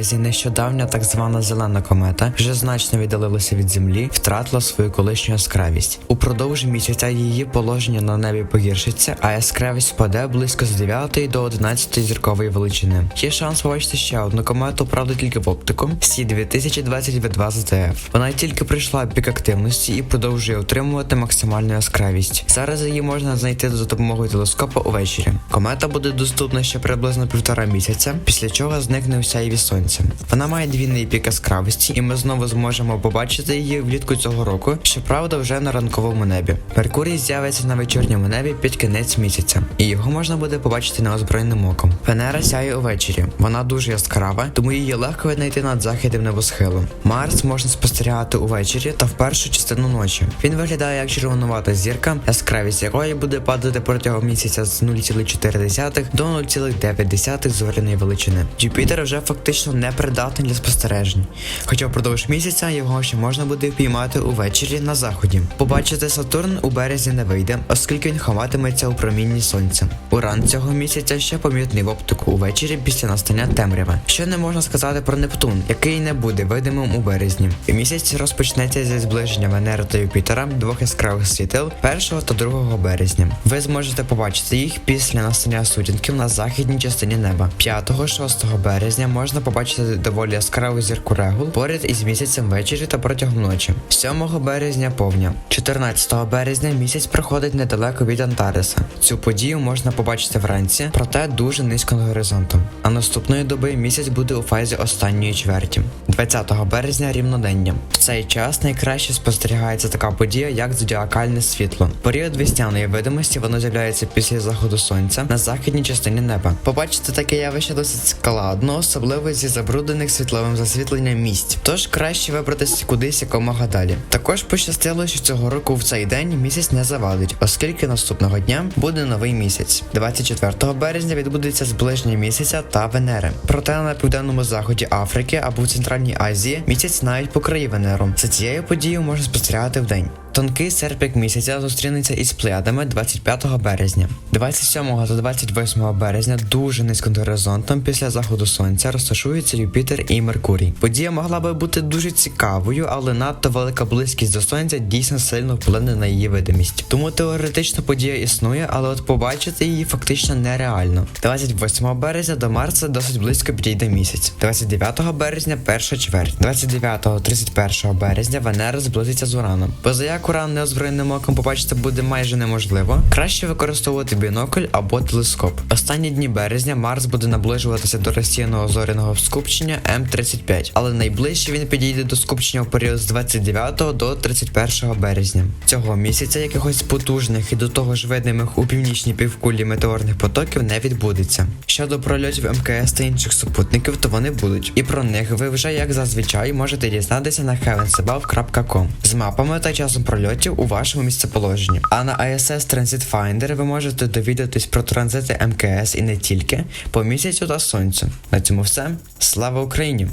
Зі нещодавня так звана зелена комета вже значно віддалилася від землі, втратила свою колишню яскравість. Упродовж місяця її положення на небі погіршиться, а яскравість впаде близько з 9 до 11 зіркової величини. Є шанс побачити ще одну комету, правда тільки в оптику. Сі 2020 v 2 ЗТФ. Вона тільки прийшла пік активності і продовжує отримувати максимальну яскравість. Зараз її можна знайти за допомогою телескопа увечері. Комета буде доступна ще приблизно півтора місяця, після чого зникне вся її сонця. Вона має двійний пік яскравості, і ми знову зможемо побачити її влітку цього року, щоправда, вже на ранковому небі. Меркурій з'явиться на вечірньому небі під кінець місяця, і його можна буде побачити неозброєним оком. Венера сяє увечері. Вона дуже яскрава, тому її легко віднайти над західним небосхилом. Марс можна спостерігати увечері та в першу частину ночі. Він виглядає як червонувата зірка, яскравість якої буде падати протягом місяця з 0,4 до 0,9 зоряної величини. Юпітер вже фактично непридатний для спостережень, хоча впродовж місяця його ще можна буде впіймати увечері на заході. Побачити Сатурн у березні не вийде, оскільки він ховатиметься у промінні сонця. Уран цього місяця ще помітний в оптику увечері після настання темряви. Що не можна сказати про Нептун, який не буде видимим у березні. Місяць розпочнеться зі зближення Венери та Юпітера, двох яскравих світил 1 та 2 березня. Ви зможете побачити їх після настання сутінків на західній частині неба. 5-6 березня можна побачити доволі яскраву зірку регул поряд із місяцем ввечері та протягом ночі. 7 березня повня. 14 березня місяць проходить недалеко від Антареса. Цю подію можна побачити вранці, проте дуже низько над горизонтом. А наступної доби місяць буде у фазі останньої чверті. 20 березня рівнодення. В цей час найкраще спостерігається така подія, як зодіакальне світло. Період весняної видимості воно з'являється після заходу сонця на західній частині неба. Побачити таке явище досить складно, особливо зі забруднених світловим засвітленням місць. Тож краще вибратися кудись якомога далі. Також пощастило, що цього року в цей день місяць не завадить, оскільки наступного дня буде новий місяць. 24 березня відбудеться зближення місяця та Венери. Проте на південному заході Африки або в Центральній Азії місяць навіть покриє Венеру. За цією подією можна спостерігати в день. Тонкий серпик місяця зустрінеться із плеядами 25 березня. 27 та 28 березня дуже низько горизонтом після заходу сонця розташуються Юпітер і Меркурій. Подія могла би бути дуже цікавою, але надто велика близькість до сонця дійсно сильно вплине на її видимість. Тому теоретично подія існує, але от побачити її фактично нереально. 28 березня до Марса досить близько підійде місяць. 29 березня перша чверть. 29-31 березня Венера зблизиться з Ураном. Позаяк Уран неозброєним оком побачити буде майже неможливо. Краще використовувати бінокль або телескоп. Останні дні березня Марс буде наближуватися до розсіяного зоряного скупчення М35, але найближче він підійде до скупчення в період з 29 до 31 березня. Цього місяця якихось потужних і до того ж видимих у північній півкулі метеорних потоків не відбудеться. Щодо прольотів МКС та інших супутників, то вони будуть. І про них ви вже як зазвичай можете дізнатися на heavensabove.com з мапами та часом прольотів у вашому місцеположенні. А на ISS Transit Finder ви можете довідатись про транзити МКС і не тільки по місяцю та сонцю. На цьому все. Слава Україні!